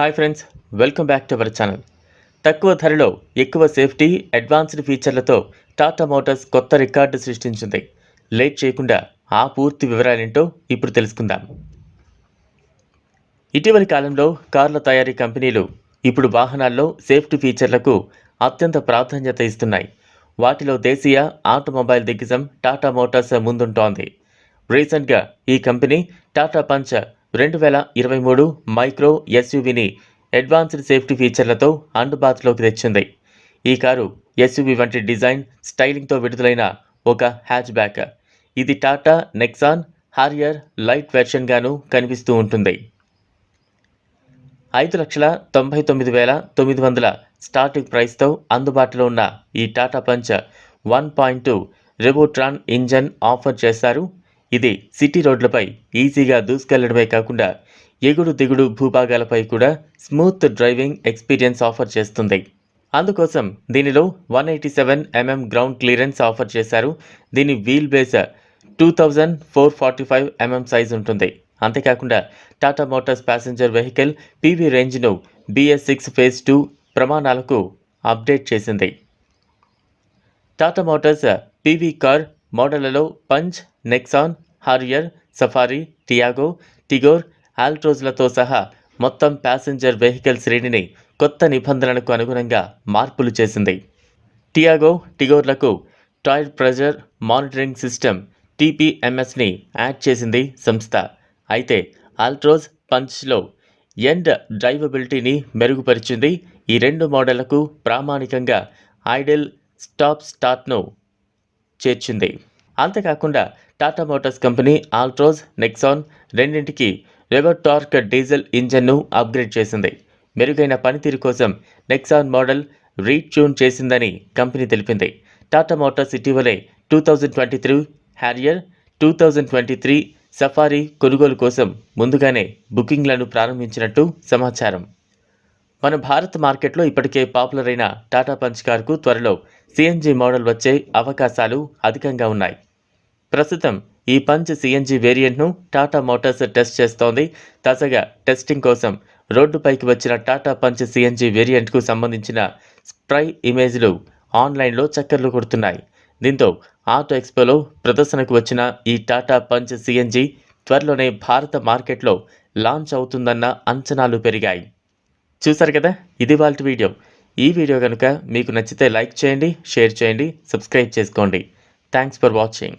Hi friends welcome back to our channel. తక్కువ ధరలో ఎక్కువ సేఫ్టీ అడ్వాన్స్డ్ ఫీచర్లతో టాటా మోటార్స్ కొత్త రికార్డు సృష్టించింది. లేట్ చేయకుండా ఆ పూర్తి వివరాలేంటో ఇప్పుడు తెలుసుకుందాం. ఇటీవలి కాలంలో కార్ల తయారీ కంపెనీలు ఇప్పుడు వాహనాల్లో సేఫ్టీ ఫీచర్లకు అత్యంత ప్రాధాన్యత ఇస్తున్నాయి. వాటిలో దేశీయ ఆటోమొబైల్ దిగ్గజం టాటా మోటార్స్ ముందుంటోంది. రీసెంట్గా ఈ కంపెనీ టాటా పంచ్ రెండు వేల ఇరవై మూడు మైక్రో ఎస్యూవీని అడ్వాన్స్డ్ సేఫ్టీ ఫీచర్లతో అందుబాటులోకి తెచ్చింది. ఈ కారు ఎస్యూవీ వంటి డిజైన్ స్టైలింగ్తో విడుదలైన ఒక హ్యాచ్ బ్యాక్ ఇది టాటా నెక్సాన్ హారియర్ లైట్ వెర్షన్గాను కనిపిస్తూ ఉంటుంది. ఐదు లక్షల తొంభై తొమ్మిది వేల తొమ్మిది వందల స్టార్టింగ్ ప్రైస్తో అందుబాటులో ఉన్న ఈ Tata Punch one point two Revotron engine offer చేశారు. ఇది సిటీ రోడ్లపై ఈజీగా దూసుకెళ్ళడమే కాకుండా ఎగుడు దిగుడు భూభాగాలపై కూడా స్మూత్ డ్రైవింగ్ ఎక్స్పీరియన్స్ ఆఫర్ చేస్తుంది. అందుకోసం దీనిలో one eighty seven mm ground clearance offer చేశారు. దీని wheel base two thousand four forty five mm size ఉంటుంది. అంతేకాకుండా Tata Motors passenger vehicle PV రేంజ్ను BS six phase two ప్రమాణాలకు అప్డేట్ చేసింది. Tata Motors PV car మోడళ్ళలో Punch Nexon Harrier Safari Tiago Tigor ఆల్ట్రోజ్లతో సహా మొత్తం passenger vehicle శ్రేణిని కొత్త నిబంధనలకు అనుగుణంగా మార్పులు చేసింది. టియాగో టిగోర్లకు టైర్ ప్రెజర్ మానిటరింగ్ సిస్టమ్ టీపీఎంఎస్ని యాడ్ చేసింది సంస్థ. అయితే ఆల్ట్రోజ్ పంచ్లో ఎండ్ డ్రైవబిలిటీని మెరుగుపరిచింది ఈ రెండు మోడళ్ళకు ప్రామాణికంగా ఐడెల్ స్టాప్ స్టార్ట్ను చేర్చింది. అంతేకాకుండా Tata Motors company Altroz Nexon రెండింటికి రెవోటార్క్ డీజిల్ ఇంజన్ను అప్గ్రేడ్ చేసింది. మెరుగైన పనితీరు కోసం నెక్సాన్ మోడల్ రీట్యూన్ చేసిందని కంపెనీ తెలిపింది. టాటా మోటార్స్ ఇటీవలే two thousand twenty three Harrier two thousand twenty three Safari కొనుగోలు కోసం ముందుగానే బుకింగ్లను ప్రారంభించినట్టు సమాచారం. మన భారత్ మార్కెట్లో ఇప్పటికే పాపులర్ అయిన టాటా పంచ్ కార్కు త్వరలో సిఎన్జి మోడల్ వచ్చే అవకాశాలు అధికంగా ఉన్నాయి. ప్రస్తుతం ఈ పంచ్ సిఎన్జి వేరియంట్ను టాటా మోటార్స్ టెస్ట్ చేస్తోంది. తాజాగా టెస్టింగ్ కోసం రోడ్డుపైకి వచ్చిన టాటా పంచ్ సిఎన్జి వేరియంట్కు సంబంధించిన స్ప్రై ఇమేజ్లు ఆన్లైన్లో చక్కర్లు కొడుతున్నాయి. దీంతో ఆటో ఎక్స్పోలో ప్రదర్శనకు వచ్చిన ఈ టాటా పంచ్ సిఎన్జి త్వరలోనే భారత మార్కెట్లో లాంచ్ అవుతుందన్న అంచనాలు పెరిగాయి. చూసారు కదా? ఇది వాళ్ళ వీడియో. ఈ వీడియో కనుక మీకు నచ్చితే లైక్ చేయండి షేర్ చేయండి సబ్స్క్రైబ్ చేసుకోండి. Thanks for watching.